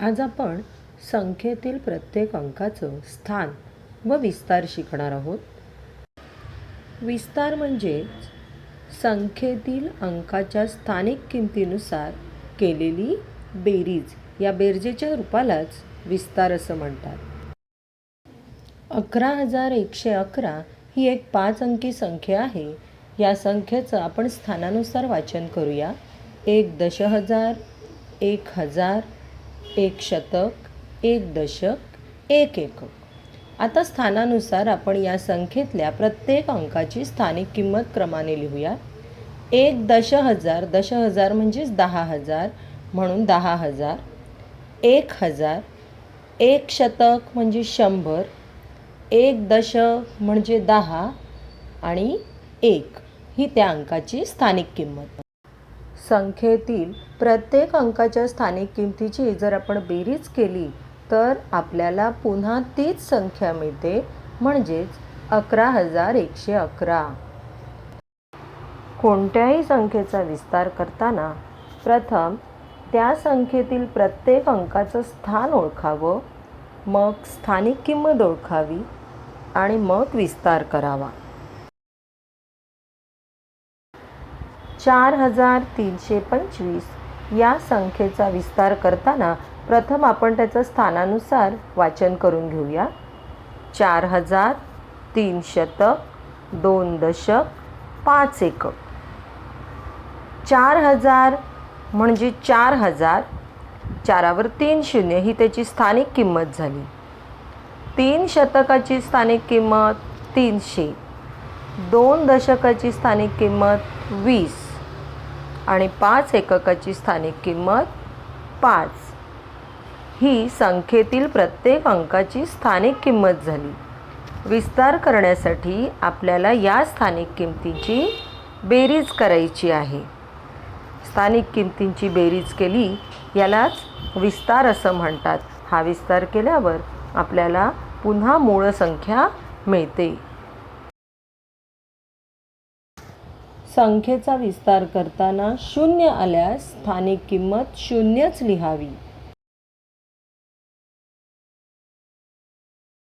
आज आपण संख्येतील प्रत्येक अंकाचं स्थान व विस्तार शिकणार आहोत. विस्तार म्हणजे संख्येतील अंकाच्या स्थानिक किमतीनुसार केलेली बेरीज. या बेरजेच्या रूपालाच विस्तार असं म्हणतात. अकरा हजार एकशे अकरा ही एक पाच अंकी संख्या आहे. या संख्येचं आपण स्थानानुसार वाचन करूया. एक दश हजार एक हजार एक शतक एक दशक एक एकक. आता स्थानानुसार आपण या संख्येतल्या प्रत्येक अंकाची स्थानिक किंमत क्रमाने लिहूया. एक दश हजार दश हजार म्हणजेच दहा हजार म्हणून दहा हजार. एक हजार एक शतक म्हणजे शंभर. एक दश म्हणजे दहा आणि एक ही त्या अंकाची स्थानिक किंमत. संख्येतील प्रत्येक अंकाच्या स्थानिक किमतीची जर आपण बेरीज केली तर आपल्याला पुन्हा तीच संख्या मिळते म्हणजेच अकरा हजार एकशे अकरा. कोणत्याही संख्येचा विस्तार करताना प्रथम त्या संख्येतील प्रत्येक अंकाचं स्थान ओळखावं मग स्थानिक किंमत ओळखावी आणि मग विस्तार करावा. चार हजार तीनशे पंचवीस या संख्येचा विस्तार करताना प्रथम आपण त्याचं स्थानानुसार वाचन करून घेऊया. चार हजार तीन शतक दोन दशक पाच एकक. चार हजार म्हणजे चार हजार. चारावर तीन शून्य ही त्याची स्थानिक किंमत झाली. तीन शतकाची स्थानिक किंमत तीनशे. दोन दशकाची स्थानिक किंमत वीस. आणि पाच एककाची स्थानिक किंमत पाच. ही संख्येतील प्रत्येक अंकाची स्थानिक किंमत झाली. विस्तार करण्यासाठी आपल्याला या स्थानिक किमतीची बेरीज करायची आहे. स्थानिक किमतींची बेरीज केली यालाच विस्तार असं म्हणतात. हा विस्तार केल्यावर आपल्याला पुन्हा मूळ संख्या मिळते. संख्येचा विस्तार करताना शून्य आल्यास स्थानिक किंमत शून्यच लिहावी.